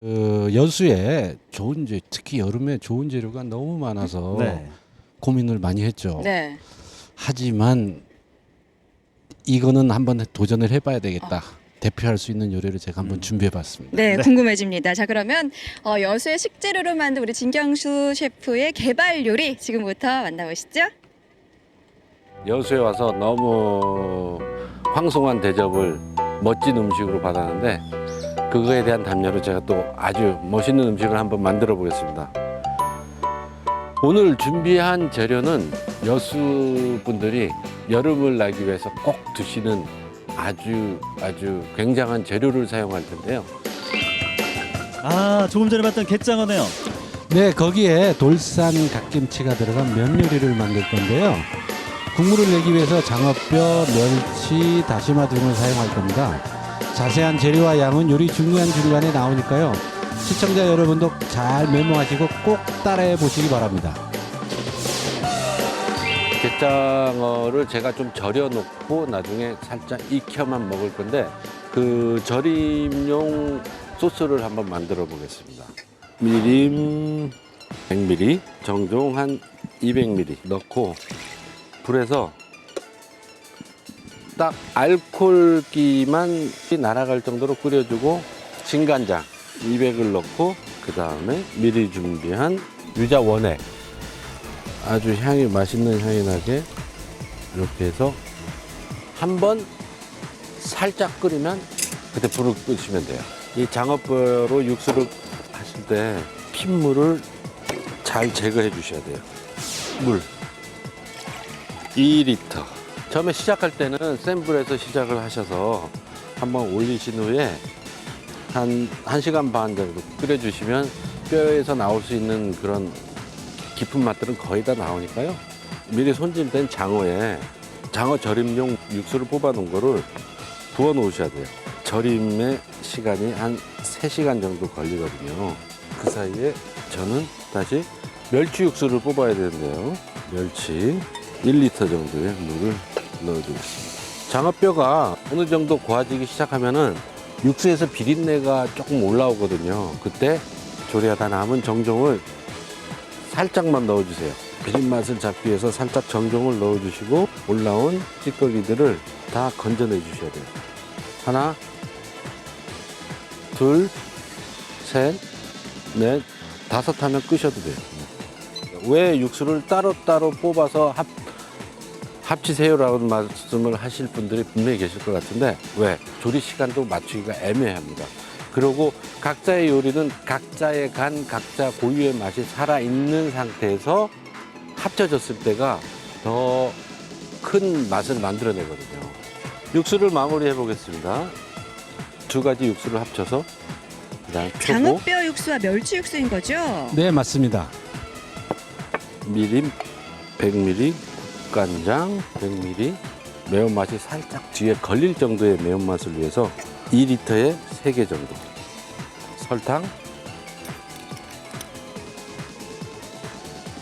그 여수에 좋은 재 특히 여름에 좋은 재료가 너무 많아서 네. 고민을 많이 했죠. 네. 하지만 이거는 한번 도전을 해봐야 되겠다. 대표할 수 있는 요리를 제가 한번 음. 준비해봤습니다. 네, 궁금해집니다. 자, 그러면 어, 여수의 식재료로 만든 우리 진경수 셰프의 개발 요리 지금부터 만나보시죠. 여수에 와서 너무 황송한 대접을 멋진 음식으로 받았는데 그거에 대한 담요로 제가 또 아주 멋있는 음식을 한번 만들어 보겠습니다. 오늘 준비한 재료는 여수 분들이 여름을 나기 위해서 꼭 드시는 아주 아주 굉장한 재료를 사용할 텐데요. 아 조금 전에 봤던 갯장어네요. 네, 거기에 돌산 갓김치가 들어간 면 요리를 만들 건데요. 국물을 내기 위해서 장어뼈, 멸치, 다시마 등을 사용할 겁니다. 자세한 재료와 양은 요리 중간 중간에 나오니까요. 시청자 여러분도 잘 메모하시고 꼭 따라해 보시기 바랍니다. 갯장어를 제가 좀 절여 놓고 나중에 살짝 익혀만 먹을 건데 그 절임용 소스를 한번 만들어 보겠습니다. 미림 100ml, 정종 한 200ml 넣고 불에서 딱 알코올기만 날아갈 정도로 끓여주고 진간장 200을 넣고 그 다음에 미리 준비한 유자 원액 아주 향이 맛있는 향이 나게 이렇게 해서 한번 살짝 끓이면 그때 불을 끄시면 돼요. 이 장어뼈로 육수를 하실 때 핏물을 잘 제거해 주셔야 돼요. 물 2리터. 처음에 시작할 때는 센 불에서 시작을 하셔서 한번 올리신 후에 한 1시간 반 정도 끓여주시면 뼈에서 나올 수 있는 그런 깊은 맛들은 거의 다 나오니까요. 미리 손질된 장어에 장어 절임용 육수를 뽑아 놓은 거를 부어 놓으셔야 돼요. 절임의 시간이 한 3시간 정도 걸리거든요. 그 사이에 저는 다시 멸치 육수를 뽑아야 되는데요. 멸치 1리터 정도의 물을 넣어주겠습니다. 장어뼈가 어느 정도 고아지기 시작하면은 육수에서 비린내가 조금 올라오거든요. 그때 조리하다 남은 정종을 살짝만 넣어주세요. 비린 맛을 잡기 위해서 살짝 정종을 넣어주시고 올라온 찌꺼기들을 다 건져내 주셔야 돼요. 하나, 둘, 셋, 넷, 다섯 하면 끄셔도 돼요. 왜 육수를 따로따로 뽑아서 합, 합치세요라고 말씀을 하실 분들이 분명히 계실 것 같은데 왜? 조리 시간도 맞추기가 애매합니다. 그리고 각자의 요리는 각자의 간, 각자 고유의 맛이 살아 있는 상태에서 합쳐졌을 때가 더 큰 맛을 만들어내거든요. 육수를 마무리해 보겠습니다. 두 가지 육수를 합쳐서 그다음 표고, 장어뼈 육수와 멸치 육수인 거죠? 네, 맞습니다. 미림 100ml, 국간장 100ml, 매운맛이 살짝 뒤에 걸릴 정도의 매운맛을 위해서 2리터에 3개 정도. 설탕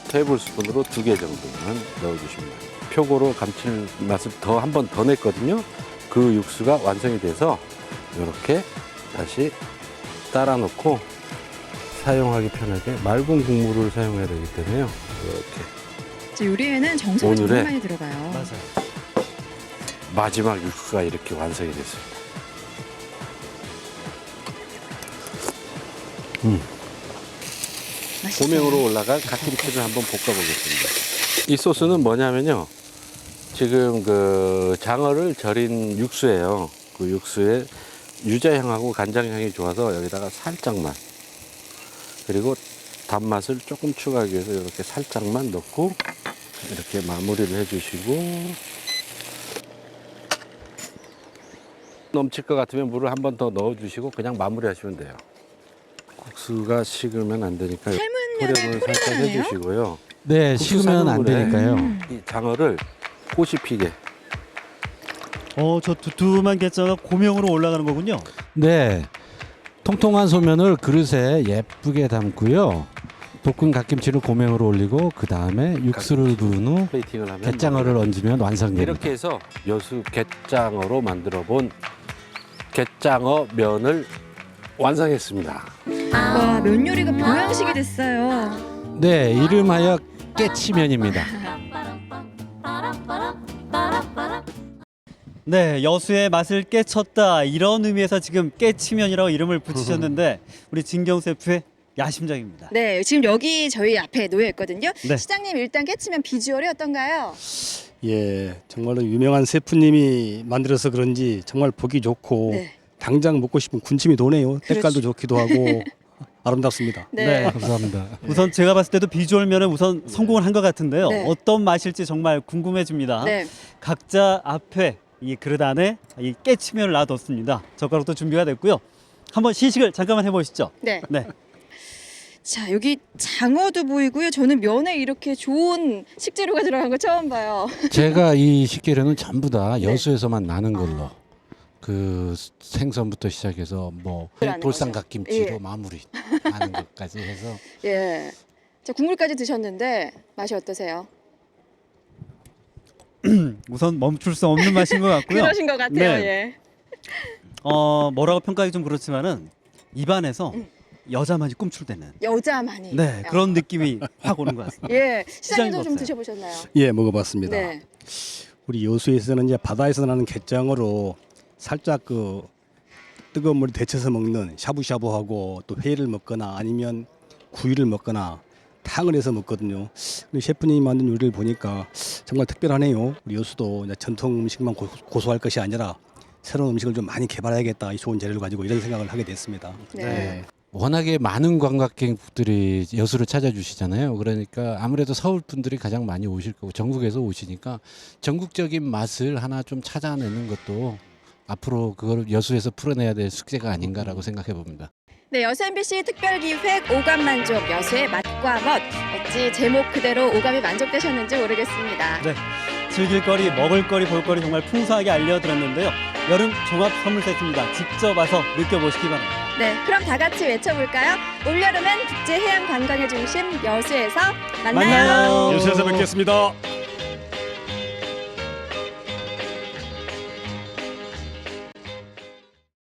테이블 스푼으로 2개 정도만 넣어주십니다. 표고로 감칠맛을 더 한 번 더 냈거든요. 그 육수가 완성이 돼서 이렇게 다시 따라 놓고 사용하기 편하게 맑은 국물을 사용해야 되기 때문에요. 이렇게 저 요리에는 정성이 오늘의- 정말 많이 들어가요. 맞아요. 마지막 육수가 이렇게 완성이 됐습니다. 맛있어요. 고명으로 올라간 갓김치를 한번 볶아보겠습니다. 이 소스는 뭐냐면요. 지금 그 장어를 절인 육수예요. 그 육수에 유자향하고 간장향이 좋아서 여기다가 살짝만 그리고 단맛을 조금 추가하기 위해서 이렇게 살짝만 넣고 이렇게 마무리를 해주시고 넘칠 것 같으면 물을 한 번 더 넣어주시고 그냥 마무리하시면 돼요. 국수가 식으면 안 되니까 흐름을 살짝? 해주시고요. 네, 식으면 안 되니까요. 이 장어를 꽃이 피게 어 저 두툼한 갯장어가 고명으로 올라가는 거군요. 네. 통통한 소면을 그릇에 예쁘게 담고요. 볶은 갓김치를 고명으로 올리고 그 다음에 육수를 부은 후 플레이팅을 하면 갯장어를 얹으면 완성됩니다. 이렇게 해서 여수 갯장어로 만들어 본 갯장어 면을 완성했습니다. 와, 면 요리가 보양식이 됐어요. 네, 이름하여 깨치면입니다. 네, 여수의 맛을 깨쳤다 이런 의미에서 지금 깨치면이라고 이름을 붙이셨는데 우리 진경 셰프의 야심작입니다. 네, 지금 여기 저희 앞에 놓여 있거든요. 네. 시장님 일단 깨치면 비주얼이 어떤가요? 예, 정말로 유명한 셰프님이 만들어서 그런지 정말 보기 좋고 네. 당장 먹고 싶은 군침이 도네요. 그렇죠. 색깔도 좋기도 하고 아름답습니다. 네. 네. 감사합니다. 우선 제가 봤을 때도 비주얼면은 우선 성공을 한 것 같은데요. 네. 어떤 맛일지 정말 궁금해집니다. 네. 각자 앞에 이 그릇 안에 이 깨치면을 놔뒀습니다. 젓가락도 준비가 됐고요. 한번 시식을 잠깐만 해보시죠. 네. 네. 자, 여기 장어도 보이고요. 저는 면에 이렇게 좋은 식재료가 들어간 거 처음 봐요. 제가 이 식재료는 전부 다 네. 여수에서만 나는 걸로 아. 그 생선부터 시작해서 뭐 들어가는 돌산 거죠. 갓김치로 예. 마무리 하는 것까지 해서 예. 자, 국물까지 드셨는데 맛이 어떠세요? 우선 멈출 수 없는 맛인 것 같고요. 그러신 것 같아요. 네. 예. 어 뭐라고 평가하기 좀 그렇지만은 입안에서 음. 여자만이 꿈출대는 여자만이. 네 야. 그런 느낌이 확 오는 것 같습니다. 예. 시장님 시장님도 좀? 드셔보셨나요? 예, 먹어봤습니다. 네. 우리 여수에서는 이제 바다에서 나는 갯장어로 살짝 그 뜨거운 물에 데쳐서 먹는 샤브샤브하고 또 회를 먹거나 아니면 구이를 먹거나 탕을 해서 먹거든요. 우리 셰프님이 만든 요리를 보니까 정말 특별하네요. 우리 여수도 이제 전통 음식만 고, 고소할 것이 아니라 새로운 음식을 좀 많이 개발해야겠다. 이 좋은 재료를 가지고 이런 생각을 하게 됐습니다. 네. 워낙에 많은 관광객들이 여수를 찾아주시잖아요. 그러니까 아무래도 서울 분들이 가장 많이 오실 거고 전국에서 오시니까 전국적인 맛을 하나 좀 찾아내는 것도 앞으로 그걸 여수에서 풀어내야 될 숙제가 아닌가라고 생각해 봅니다. 네, 여수 MBC 특별기획 오감 만족 여수의 맛과 멋. 어찌 제목 그대로 오감이 만족되셨는지 모르겠습니다. 네. 즐길거리, 먹을거리, 볼거리 정말 풍성하게 알려드렸는데요. 여름 종합 선물 세트입니다. 직접 와서 느껴보시기 바랍니다. 네, 그럼 다 같이 외쳐볼까요? 올여름엔 국제 해양 관광의 중심 여수에서 만나요. 만나요. 여수에서 뵙겠습니다.